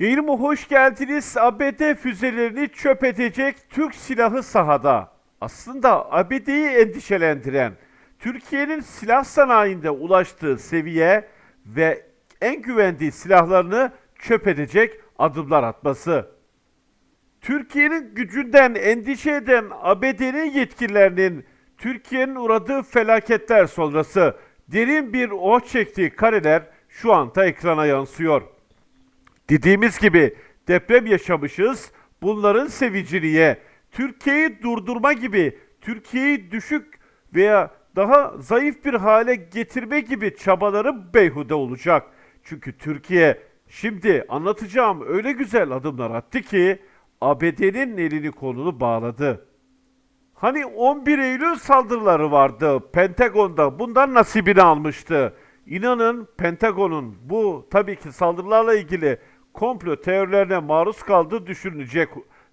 Yayınıma hoş geldiniz. ABD füzelerini çöp edecek Türk silahı sahada. Aslında ABD'yi endişelendiren, Türkiye'nin silah sanayinde ulaştığı seviye ve en güvendiği silahlarını çöp edecek adımlar atması. Türkiye'nin gücünden endişe eden ABD'nin yetkililerinin Türkiye'nin uğradığı felaketler sonrası derin bir oh çektiği kareler şu anda ekrana yansıyor. Dediğimiz gibi deprem yaşamışız. Bunların sevincini ye. Türkiye'yi durdurma gibi, Türkiye'yi düşük veya daha zayıf bir hale getirme gibi çabaları beyhude olacak. Çünkü Türkiye şimdi anlatacağım öyle güzel adımlar attı ki ABD'nin elini kolunu bağladı. Hani 11 Eylül saldırıları vardı Pentagon'da. Bundan nasibini almıştı. İnanın Pentagon'un bu tabii ki saldırılarla ilgili komplo teorilerine maruz kaldığı düşünülecek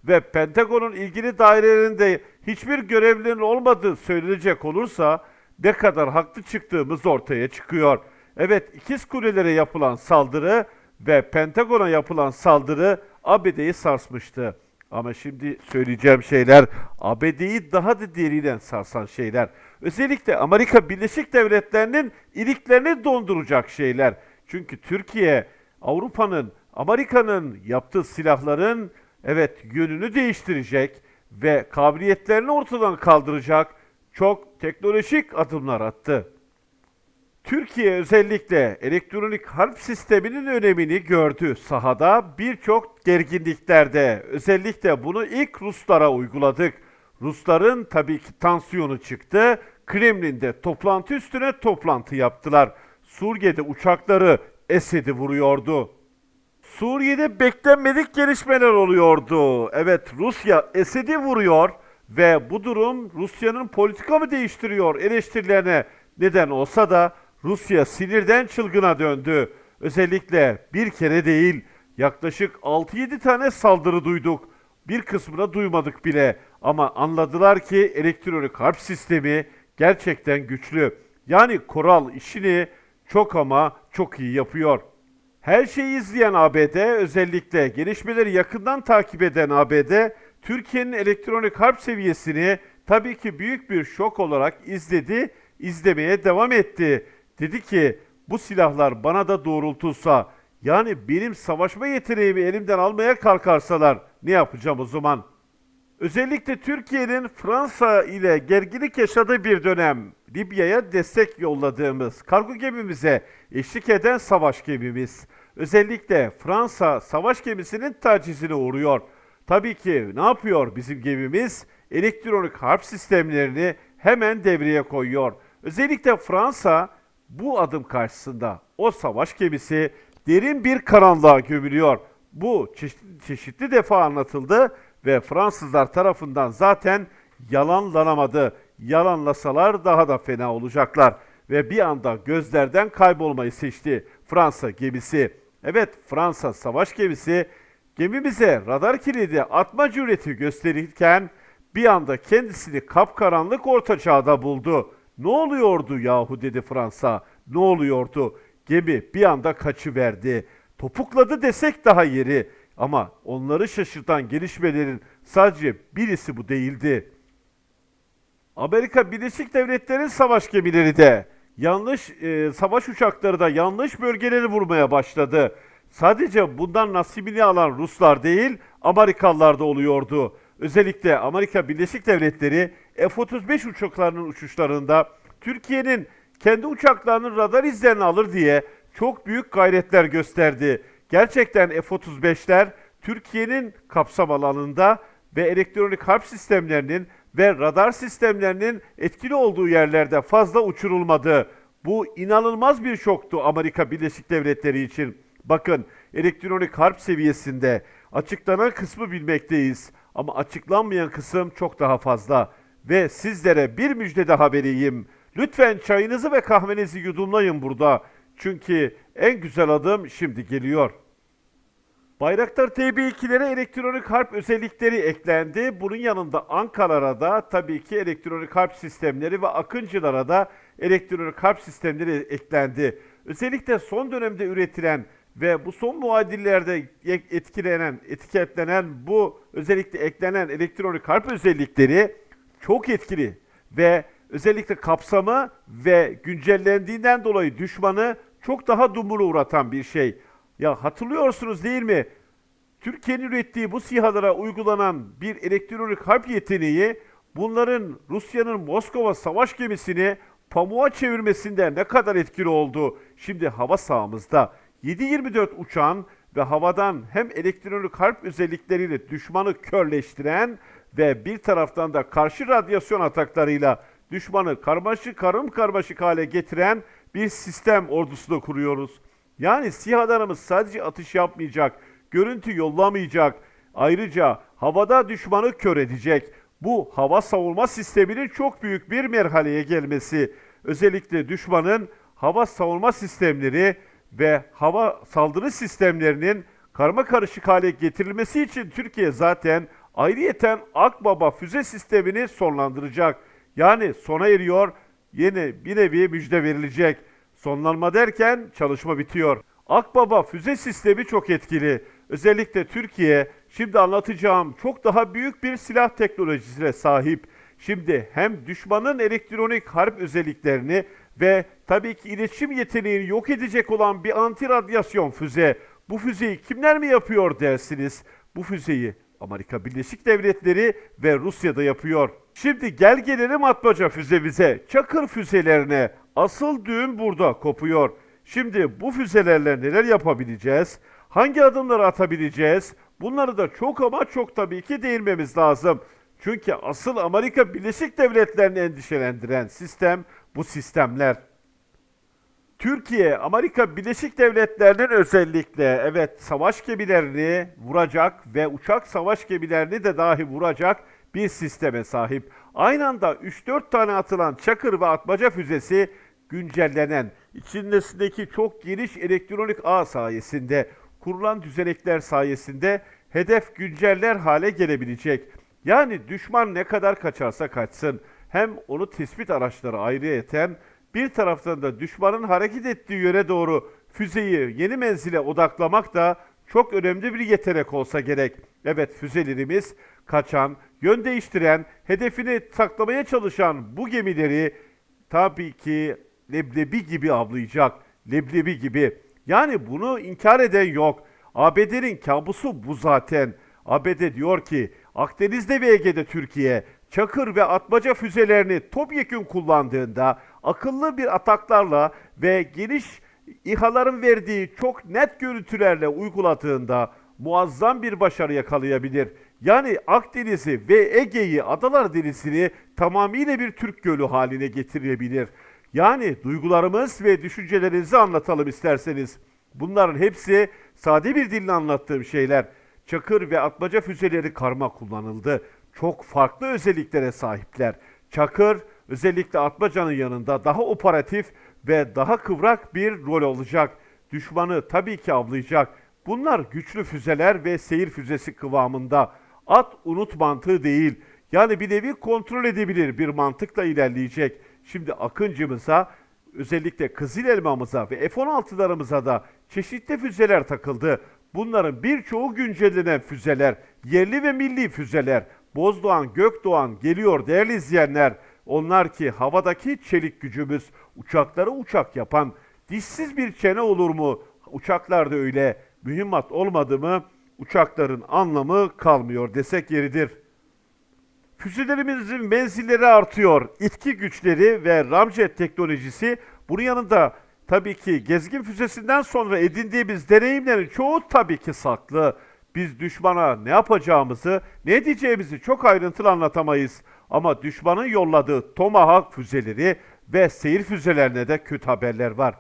ve Pentagon'un ilgili dairelerinde hiçbir görevlinin olmadığı söylenecek olursa ne kadar haklı çıktığımız ortaya çıkıyor. Evet ikiz kulelere yapılan saldırı ve Pentagon'a yapılan saldırı ABD'yi sarsmıştı. Ama şimdi söyleyeceğim şeyler ABD'yi daha da derinden sarsan şeyler. Özellikle Amerika Birleşik Devletleri'nin iliklerini donduracak şeyler. Çünkü Türkiye Avrupa'nın, Amerika'nın yaptığı silahların evet yönünü değiştirecek ve kabiliyetlerini ortadan kaldıracak çok teknolojik adımlar attı. Türkiye özellikle elektronik harp sisteminin önemini gördü sahada birçok gerginliklerde. Özellikle bunu ilk Ruslara uyguladık. Rusların tabii ki tansiyonu çıktı. Kremlin'de toplantı üstüne toplantı yaptılar. Suriye'de uçakları Esed'i vuruyordu. Suriye'de beklenmedik gelişmeler oluyordu. Evet Rusya Esed'i vuruyor ve bu durum Rusya'nın politika mı değiştiriyor eleştirilerine neden olsa da Rusya sinirden çılgına döndü. Özellikle bir kere değil yaklaşık 6-7 tane saldırı duyduk. Bir kısmını duymadık bile ama anladılar ki elektronik harp sistemi gerçekten güçlü. Yani Koral işini çok ama çok iyi yapıyor. Her şeyi izleyen ABD, özellikle gelişmeleri yakından takip eden ABD, Türkiye'nin elektronik harp seviyesini tabii ki büyük bir şok olarak izledi, izlemeye devam etti. Dedi ki bu silahlar bana da doğrultulsa, yani benim savaşma yeteneğimi elimden almaya kalkarsalar ne yapacağım o zaman? Özellikle Türkiye'nin Fransa ile gerginlik yaşadığı bir dönem Libya'ya destek yolladığımız kargo gemimize eşlik eden savaş gemimiz. Özellikle Fransa savaş gemisinin tacizine uğruyor. Tabii ki ne yapıyor bizim gemimiz? Elektronik harp sistemlerini hemen devreye koyuyor. Özellikle Fransa bu adım karşısında o savaş gemisi derin bir karanlığa gömülüyor. Bu çeşitli, çeşitli defa anlatıldı ve Fransızlar tarafından zaten yalanlanamadı. Yalanlasalar daha da fena olacaklar ve bir anda gözlerden kaybolmayı seçti Fransa gemisi. Evet Fransa savaş gemisi gemimize radar kilidi atma cüreti gösterirken bir anda kendisini kapkaranlık orta çağda buldu. Ne oluyordu yahu dedi Fransa. Ne oluyordu? Gemi bir anda kaçıverdi. Topukladı desek daha yeri. Ama onları şaşırtan gelişmelerin sadece birisi bu değildi. Amerika Birleşik Devletleri'nin savaş gemileri de yanlış e, savaş uçakları da yanlış bölgeleri vurmaya başladı. Sadece bundan nasibini alan Ruslar değil, Amerikalılar da oluyordu. Özellikle Amerika Birleşik Devletleri F-35 uçaklarının uçuşlarında Türkiye'nin kendi uçaklarının radar izlerini alır diye çok büyük gayretler gösterdi. Gerçekten F-35'ler Türkiye'nin kapsam alanında ve elektronik harp sistemlerinin ve radar sistemlerinin etkili olduğu yerlerde fazla uçurulmadı. Bu inanılmaz bir şoktu Amerika Birleşik Devletleri için. Bakın elektronik harp seviyesinde açıklanan kısmı bilmekteyiz ama açıklanmayan kısım çok daha fazla. Ve sizlere bir müjde daha vereyim. Lütfen çayınızı ve kahvenizi yudumlayın burada. Çünkü en güzel adım şimdi geliyor. Bayraktar TB2'lere elektronik harp özellikleri eklendi. Bunun yanında Ankara'da da tabii ki elektronik harp sistemleri ve Akıncılara da elektronik harp sistemleri eklendi. Özellikle son dönemde üretilen ve bu son muadillerde etkilenen, etiketlenen bu özellikle eklenen elektronik harp özellikleri çok etkili ve özellikle kapsamı ve güncellendiğinden dolayı düşmanı çok daha dumura uğratan bir şey. Ya hatırlıyorsunuz değil mi? Türkiye'nin ürettiği bu SİHA'lara uygulanan bir elektronik harp yeteneği bunların Rusya'nın Moskova savaş gemisini pamuğa çevirmesinde ne kadar etkili oldu. Şimdi hava sahamızda 7-24 uçağın ve havadan hem elektronik harp özellikleriyle düşmanı körleştiren ve bir taraftan da karşı radyasyon ataklarıyla düşmanı karmaşık karım karmaşık hale getiren bir sistem ordusunu kuruyoruz. Yani SİHA'larımız sadece atış yapmayacak, görüntü yollamayacak, ayrıca havada düşmanı kör edecek. Bu hava savunma sisteminin çok büyük bir merhaleye gelmesi, özellikle düşmanın hava savunma sistemleri ve hava saldırı sistemlerinin karma karışık hale getirilmesi için Türkiye zaten ayrıyeten Akbaba füze sistemini sonlandıracak. Yani sona eriyor, yeni bir nevi müjde verilecek. Sonlanma derken çalışma bitiyor. Akbaba füze sistemi çok etkili. Özellikle Türkiye şimdi anlatacağım çok daha büyük bir silah teknolojisine sahip. Şimdi hem düşmanın elektronik harp özelliklerini ve tabii ki iletişim yeteneğini yok edecek olan bir anti radyasyon füze. Bu füzeyi kimler mi yapıyor dersiniz? Bu füzeyi Amerika Birleşik Devletleri ve Rusya'da yapıyor. Şimdi gel gelelim atmaca füzemize, çakır füzelerine. Asıl düğüm burada kopuyor. Şimdi bu füzelerle neler yapabileceğiz? Hangi adımları atabileceğiz? Bunları da çok ama çok tabii ki değinmemiz lazım. Çünkü asıl Amerika Birleşik Devletleri'ni endişelendiren sistem bu sistemler. Türkiye, Amerika Birleşik Devletleri'nin özellikle evet savaş gemilerini vuracak ve uçak savaş gemilerini de dahi vuracak bir sisteme sahip. Aynı anda 3-4 tane atılan Çakır ve Atmaca füzesi güncellenen, içindesindeki çok geniş elektronik ağ sayesinde, kurulan düzenekler sayesinde hedef günceller hale gelebilecek. Yani düşman ne kadar kaçarsa kaçsın, hem onu tespit araçları ayrıyeten bir taraftan da düşmanın hareket ettiği yöne doğru füzeyi yeni menzile odaklamak da çok önemli bir yetenek olsa gerek. Evet füzelerimiz kaçan, yön değiştiren, hedefini saklamaya çalışan bu gemileri tabii ki leblebi gibi avlayacak. Leblebi gibi. Yani bunu inkar eden yok. ABD'nin kabusu bu zaten. ABD diyor ki Akdeniz'de ve Ege'de Türkiye Çakır ve atmaca füzelerini topyekün kullandığında akıllı bir ataklarla ve geniş İHA'ların verdiği çok net görüntülerle uyguladığında muazzam bir başarı yakalayabilir. Yani Akdeniz'i ve Ege'yi, Adalar Denizi'ni tamamıyla bir Türk gölü haline getirebilir. Yani duygularımız ve düşüncelerinizi anlatalım isterseniz. Bunların hepsi sade bir dille anlattığım şeyler. Çakır ve atmaca füzeleri karma kullanıldı. Çok farklı özelliklere sahipler. Çakır özellikle atmacanın yanında daha operatif ve daha kıvrak bir rol olacak. Düşmanı tabii ki avlayacak. Bunlar güçlü füzeler ve seyir füzesi kıvamında. At unut mantığı değil. Yani bir nevi kontrol edebilir bir mantıkla ilerleyecek. Şimdi Akıncımıza özellikle Kızıl Elmamıza ve F-16'larımıza da çeşitli füzeler takıldı. Bunların birçoğu güncellenen füzeler, yerli ve milli füzeler. Bozdoğan, Gökdoğan geliyor değerli izleyenler. Onlar ki havadaki çelik gücümüz, uçakları uçak yapan, dişsiz bir çene olur mu? Uçaklar da öyle. Mühimmat olmadı mı uçakların anlamı kalmıyor desek yeridir. Füzelerimizin menzilleri artıyor. İtki güçleri ve ramjet teknolojisi bunun yanında tabii ki gezgin füzesinden sonra edindiğimiz deneyimlerin çoğu tabii ki saklı. Biz düşmana ne yapacağımızı, ne diyeceğimizi çok ayrıntılı anlatamayız. Ama düşmanın yolladığı Tomahawk füzeleri ve seyir füzelerine de kötü haberler var.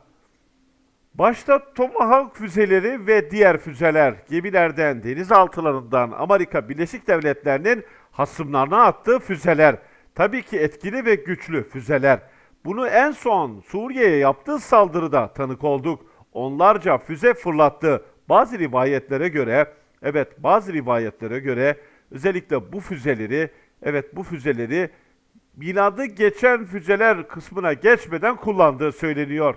Başta Tomahawk füzeleri ve diğer füzeler gemilerden, denizaltılarından Amerika Birleşik Devletleri'nin hasımlarına attığı füzeler. Tabii ki etkili ve güçlü füzeler. Bunu en son Suriye'ye yaptığı saldırıda tanık olduk. Onlarca füze fırlattı. Bazı rivayetlere göre, evet bazı rivayetlere göre özellikle bu füzeleri, evet bu füzeleri miladı geçen füzeler kısmına geçmeden kullandığı söyleniyor.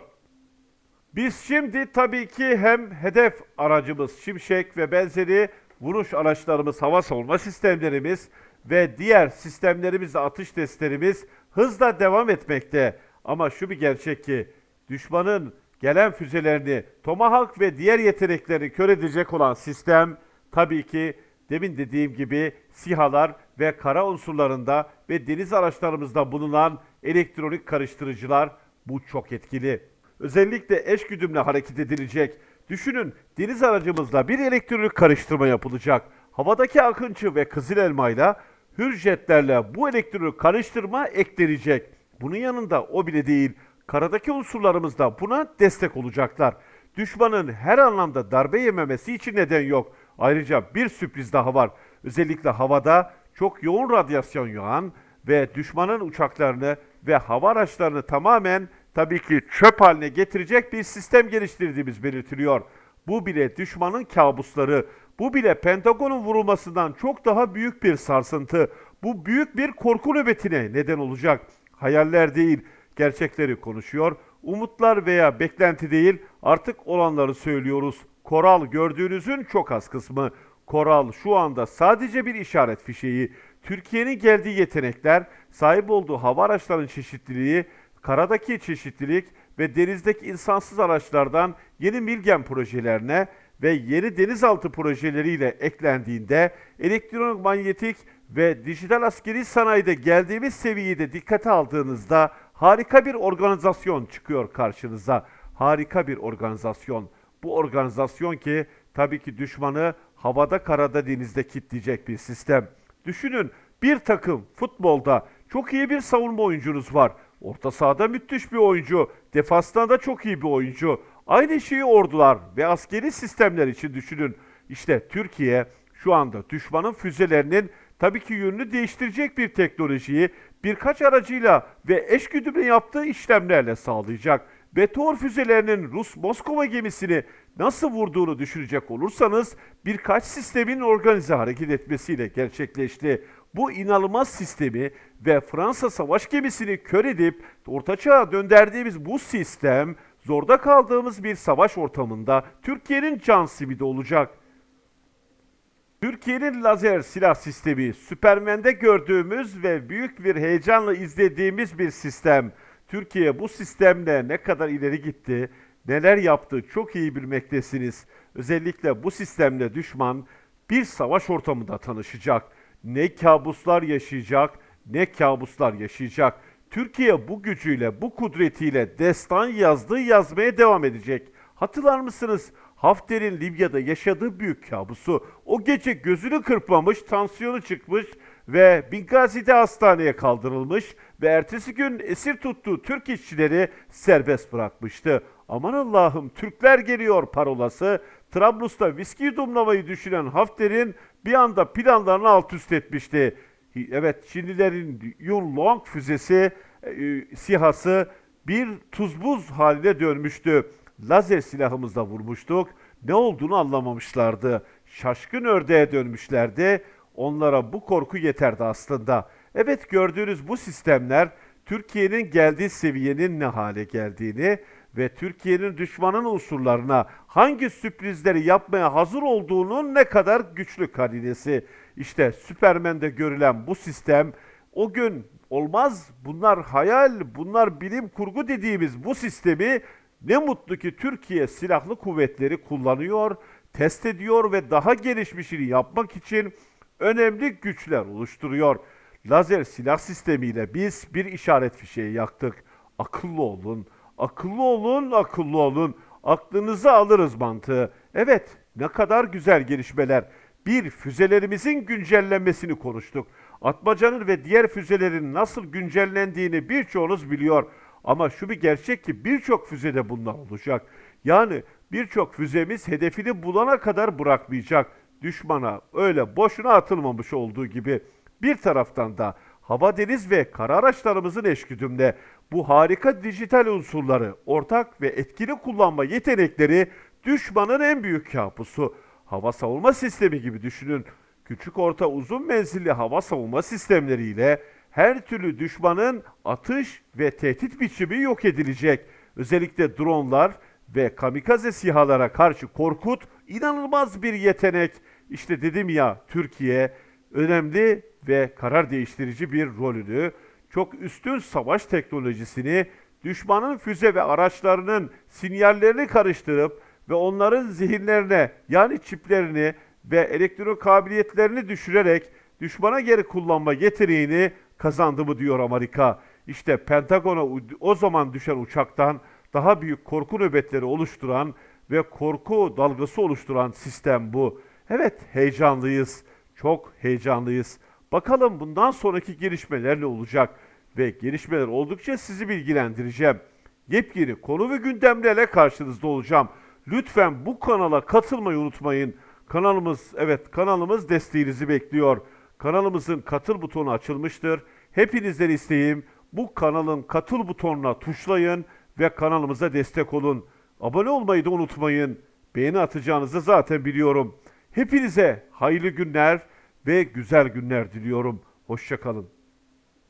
Biz şimdi tabii ki hem hedef aracımız Şimşek ve benzeri vuruş araçlarımız, hava savunma sistemlerimiz ve diğer sistemlerimiz, atış testlerimiz hızla devam etmekte. Ama şu bir gerçek ki düşmanın gelen füzelerini, Tomahawk ve diğer yetenekleri kör edecek olan sistem tabii ki demin dediğim gibi SİHA'lar ve kara unsurlarında ve deniz araçlarımızda bulunan elektronik karıştırıcılar bu çok etkili. Özellikle eş güdümle hareket edilecek. Düşünün deniz aracımızla bir elektronik karıştırma yapılacak. Havadaki Akıncı ve Kızıl Elma'yla Hürjetlerle bu elektronik karıştırma eklenecek. Bunun yanında o bile değil, karadaki unsurlarımız da buna destek olacaklar. Düşmanın her anlamda darbe yememesi için neden yok. Ayrıca bir sürpriz daha var. Özellikle havada çok yoğun radyasyon yağan ve düşmanın uçaklarını ve hava araçlarını tamamen tabii ki çöp haline getirecek bir sistem geliştirdiğimiz belirtiliyor. Bu bile düşmanın kabusları, bu bile Pentagon'un vurulmasından çok daha büyük bir sarsıntı. Bu büyük bir korku nöbetine neden olacak. Hayaller değil, gerçekleri konuşuyor. Umutlar veya beklenti değil, artık olanları söylüyoruz. Koral gördüğünüzün çok az kısmı. Koral şu anda sadece bir işaret fişeği. Türkiye'nin geldiği yetenekler, sahip olduğu hava araçlarının çeşitliliği, karadaki çeşitlilik ve denizdeki insansız araçlardan yeni Milgen projelerine ve yeni denizaltı projeleriyle eklendiğinde elektronik manyetik ve dijital askeri sanayide geldiğimiz seviyeyi de dikkate aldığınızda harika bir organizasyon çıkıyor karşınıza. Harika bir organizasyon. Bu organizasyon ki tabii ki düşmanı havada, karada, denizde kitleyecek bir sistem. Düşünün bir takım futbolda çok iyi bir savunma oyuncunuz var. Orta sahada müthiş bir oyuncu. Defasında da çok iyi bir oyuncu. Aynı şeyi ordular ve askeri sistemler için düşünün. İşte Türkiye şu anda düşmanın füzelerinin tabii ki yönünü değiştirecek bir teknolojiyi birkaç aracıyla ve eşgüdümle yaptığı işlemlerle sağlayacak. Meteor füzelerinin Rus Moskova gemisini nasıl vurduğunu düşünecek olursanız birkaç sistemin organize hareket etmesiyle gerçekleşti. Bu inanılmaz sistemi ve Fransa savaş gemisini kör edip ortaçağa döndürdüğümüz bu sistem zorda kaldığımız bir savaş ortamında Türkiye'nin can simidi olacak. Türkiye'nin lazer silah sistemi, Süpermen'de gördüğümüz ve büyük bir heyecanla izlediğimiz bir sistem. Türkiye bu sistemle ne kadar ileri gitti, neler yaptı çok iyi bilmektesiniz. Özellikle bu sistemle düşman bir savaş ortamında tanışacak. Ne kabuslar yaşayacak, ne kabuslar yaşayacak. Türkiye bu gücüyle, bu kudretiyle destan yazdığı yazmaya devam edecek. Hatırlar mısınız? Hafter'in Libya'da yaşadığı büyük kabusu. O gece gözünü kırpmamış, tansiyonu çıkmış ve Bingazi'de hastaneye kaldırılmış ve ertesi gün esir tuttuğu Türk işçileri serbest bırakmıştı. Aman Allah'ım Türkler geliyor parolası Trablus'ta viski yudumlamayı düşünen Hafter'in bir anda planlarını alt üst etmişti. Evet Çinlilerin Yunlong füzesi, e, sihası bir tuz buz haline dönmüştü. Lazer silahımızla vurmuştuk. Ne olduğunu anlamamışlardı. Şaşkın ördeğe dönmüşlerdi. Onlara bu korku yeterdi aslında. Evet gördüğünüz bu sistemler Türkiye'nin geldiği seviyenin ne hale geldiğini ve Türkiye'nin düşmanın unsurlarına hangi sürprizleri yapmaya hazır olduğunun ne kadar güçlü karinesi. İşte Süpermen'de görülen bu sistem o gün olmaz bunlar hayal, bunlar bilim kurgu dediğimiz bu sistemi ne mutlu ki Türkiye Silahlı Kuvvetleri kullanıyor, test ediyor ve daha gelişmişini yapmak için önemli güçler oluşturuyor. Lazer silah sistemiyle biz bir işaret fişeği yaktık. Akıllı olun, akıllı olun, akıllı olun. Aklınızı alırız mantığı. Evet, ne kadar güzel gelişmeler. Bir, füzelerimizin güncellenmesini konuştuk. Atmacanın ve diğer füzelerin nasıl güncellendiğini birçoğunuz biliyor. Ama şu bir gerçek ki birçok füzede bunlar olacak. Yani birçok füzemiz hedefini bulana kadar bırakmayacak. Düşmana öyle boşuna atılmamış olduğu gibi. Bir taraftan da hava, deniz ve kara araçlarımızın eşgüdümle bu harika dijital unsurları, ortak ve etkili kullanma yetenekleri düşmanın en büyük kabusu. Hava savunma sistemi gibi düşünün. Küçük orta uzun menzilli hava savunma sistemleriyle her türlü düşmanın atış ve tehdit biçimi yok edilecek. Özellikle dronlar ve kamikaze sihalara karşı Korkut inanılmaz bir yetenek. İşte dedim ya Türkiye önemli ve karar değiştirici bir rolünü, çok üstün savaş teknolojisini, düşmanın füze ve araçlarının sinyallerini karıştırıp ve onların zihinlerine yani çiplerini ve elektron kabiliyetlerini düşürerek düşmana geri kullanma yeteneğini kazandı mı diyor Amerika. İşte Pentagon'a o zaman düşen uçaktan daha büyük korku nöbetleri oluşturan ve korku dalgası oluşturan sistem bu. Evet heyecanlıyız. Çok heyecanlıyız. Bakalım bundan sonraki gelişmeler ne olacak? Ve gelişmeler oldukça sizi bilgilendireceğim. Yepyeni konu ve gündemlerle karşınızda olacağım. Lütfen bu kanala katılmayı unutmayın. Kanalımız, evet kanalımız desteğinizi bekliyor. Kanalımızın katıl butonu açılmıştır. Hepinizden isteğim bu kanalın katıl butonuna tuşlayın ve kanalımıza destek olun. Abone olmayı da unutmayın. Beğeni atacağınızı zaten biliyorum. Hepinize hayırlı günler ve güzel günler diliyorum. Hoşçakalın.